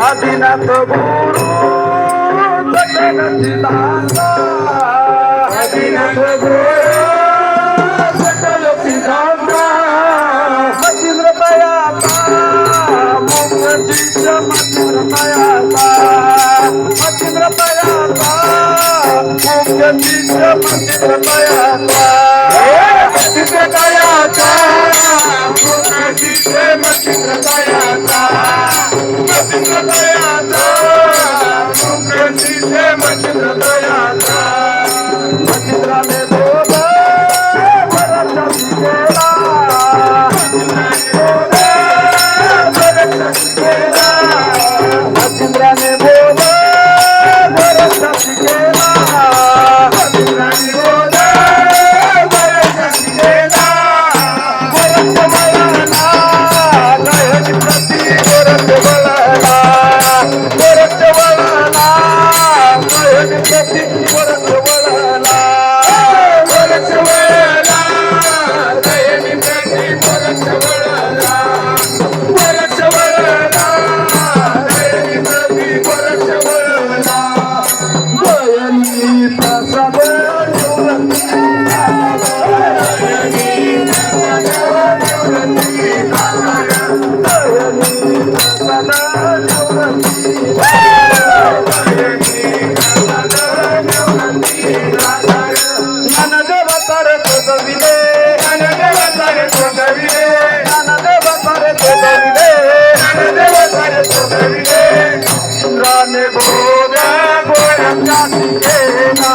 आदिनाथ गुरु सिद्धांता आदिनाथ गुरु सकल सिद्धांता मचिंद्र तयाता मुखचिंद्र मचिंद्र तयाता गणपती परत वळाला परत वळाला गणपती परत वळाला परत वळाला गणपती परत वळाला बयनी प्रसाद Woo! de boda, agora já se queira.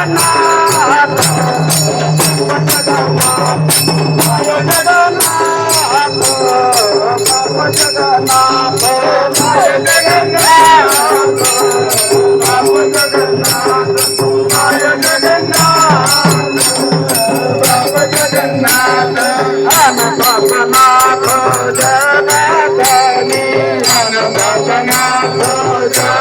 Jagannath Jagannath